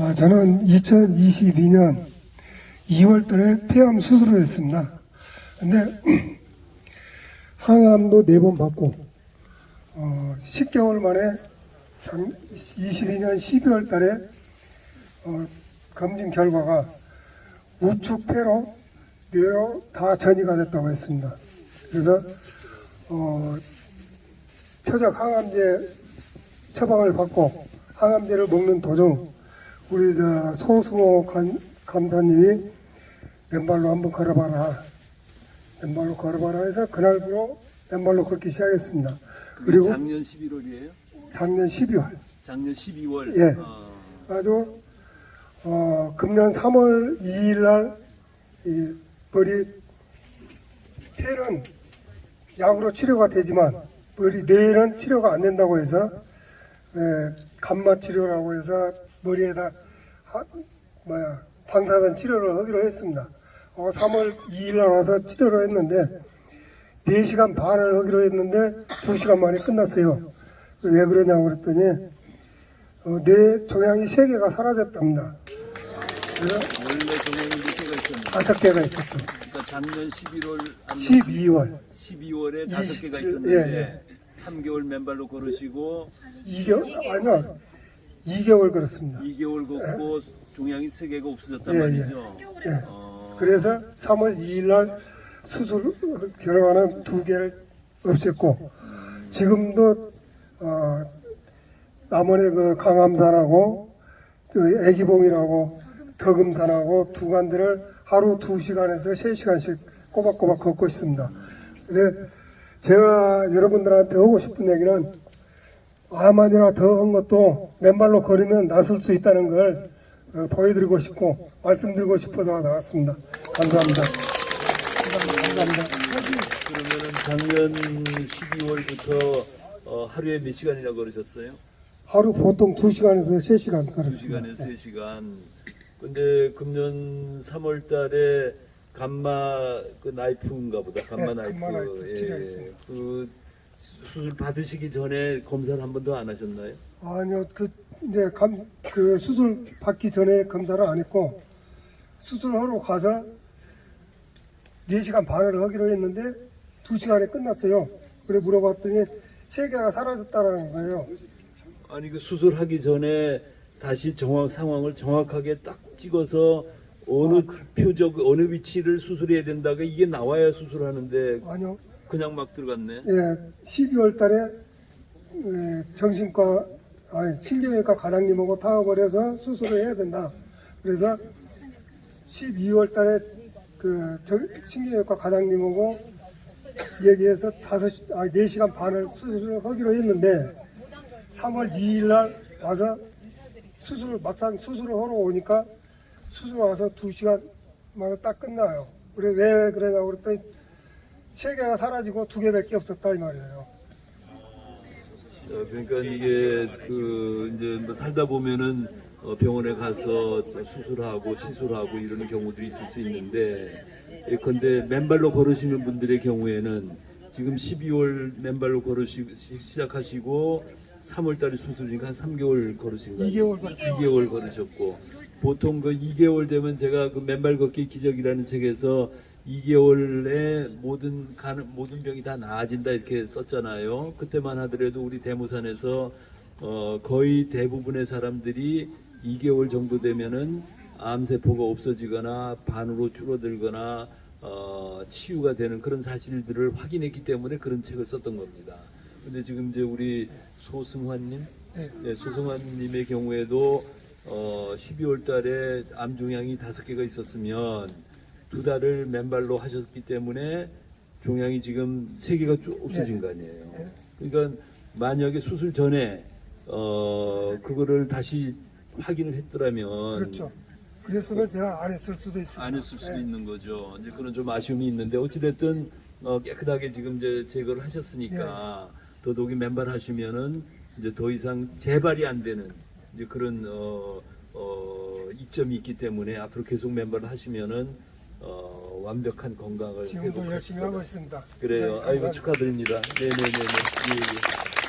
아, 저는 2022년 2월 달에 폐암 수술을 했습니다. 근데 항암도 4번 받고 어, 10개월 만에 작 22년 12월 달에 어, 검진 결과가 우측 폐로 뇌로 다 전이가 됐다고 했습니다. 그래서 어, 표적 항암제 처방을 받고 항암제를 먹는 도중 우리 저 소승호 간- 감사님이 맨발로 한번 걸어봐라. 맨발로 걸어봐라 해서 그날부로 맨발로 걷기 시작했습니다. 그리고 작년 11월이에요? 작년 12월 작년 12월. 예. 어, 아주 어, 금년 3월 2일 날이 머리 폐는 약으로 치료가 되지만 머리 뇌는 치료가 안 된다고 해서 에, 감마 치료라고 해서 머리에다 하- 뭐야 방사선 치료를 하기로 했습니다. 어, 3월 2일 날 와서 치료를 했는데 4시간 반을 하기로 했는데 2시간 만에 끝났어요. 왜 그러냐고 그랬더니 어, 뇌 종양이 3개가 사라졌답니다. 그래서 원래 종양이 몇 개가 있었는데. 다섯 개가 있었죠. 그러니까 작년 11월, 12월 12월에 다섯 개가 27, 있었는데 예, 3개월 맨발로 걸으시고 2개월 아니요 2개월 그렇습니다. 2개월 걷고 종양이 3개가 없어졌단 예, 말이죠. 예. 어, 그래서 3월 2일 날 수술 결과는 두 개를 없앴고 지금도 어, 남원의 그 강암산하고 그 애기봉이라고 덕음산하고 두 간들을 하루 두 시간에서 세 시간씩 꼬박꼬박 걷고 있습니다. 근데 제가 여러분들한테 하고 싶은 얘기는 아만이나 더한 것도 맨발로 걸으면 나설 수 있다는 걸 어, 보여드리고 싶고 말씀드리고 싶어서 나왔습니다. 감사합니다. 감사합니다. 그러면은 작년 12월부터 어, 하루에 몇 시간이나 걸으셨어요? 하루 보통 2시간에서 3시간 걸었습니다. 2시간에서 3시간. 근데 금년 3월 달에 감마 그 나이프인가 보다. 감마 네, 나이프. 감마 나이프 치료했습니다. 그 수술 받으시기 전에 검사를 한 번도 안 하셨나요? 아니요, 그, 이제 감, 그 수술 받기 전에 검사를 안 했고, 수술하러 가서 4시간 반을 하기로 했는데, 2시간에 끝났어요. 그래 물어봤더니, 세 개가 사라졌다는 거예요. 아니 그 수술하기 전에 다시 정확 상황을 정확하게 딱 찍어서 어느 표적 어느 위치를 수술해야 된다가 이게 나와야 수술하는데 아니요, 그냥 막 들어갔네. 예, 12월 달에, 예, 정신과, 아니, 신경외과 과장님하고 타협을 해서 수술을 해야 된다. 그래서 12월 달에 그 정- 신경외과 과장님하고 얘기해서 다섯 시, 아, 4시간 반을 수술을 하기로 했는데 3월 2일 날 와서 수술, 막상 수술을 하러 오니까 수술 와서 2시간 만에 딱 끝나요. 그래, 왜 그러냐고 그랬더니 세 개가 사라지고 두 개밖에 없었다 이 말이에요. 어, 그러니까 이게 그 이제 뭐 살다 보면은 어, 병원에 가서 또 수술하고 시술하고 이러는 경우들이 있을 수 있는데 예컨대 맨발로 걸으시는 분들의 경우에는 지금 12월 맨발로 걸으시 시작하시고 3월 달에 수술이니까 한 3개월 걸으신 거예요. 2개월 걸었어요. 2개월 걸으셨고 보통 그 2개월 되면 제가 그 맨발 걷기 기적이라는 책에서 2개월에 모든 가는 모든 병이 다 나아진다 이렇게 썼잖아요. 그때만 하더라도 우리 대모산에서 어 거의 대부분의 사람들이 2개월 정도 되면은 암 세포가 없어지거나 반으로 줄어들거나 어 치유가 되는 그런 사실들을 확인했기 때문에 그런 책을 썼던 겁니다. 근데 지금 이제 우리 소승환님 네. 네, 소승환님의 경우에도 어, 12월 달에 암 종양이 다섯 개가 있었으면 두 달을 맨발로 하셨기 때문에 종양이 지금 세 개가 쭉 없어진 거 아니에요. 네. 그러니까 만약에 수술 전에 어, 그거를 다시 확인을 했더라면 그렇죠. 그랬으면 제가 안 했을 수도 있습니다. 안 했을 수도 예. 있는 거죠. 이제 그런 좀 아쉬움이 있는데 어찌됐든 어, 깨끗하게 지금 이제 제거를 하셨으니까 더더욱이 맨발 하시면은 이제 더 이상 재발이 안 되는 이제 그런 어, 어, 이점이 있기 때문에 앞으로 계속 맨발을 하시면은 어, 완벽한 건강을 지금도 회복할 열심히 수 하고. 있습니다. 그래요. 네, 아이고 감사합니다. 축하드립니다. 네네네네. 예, 예.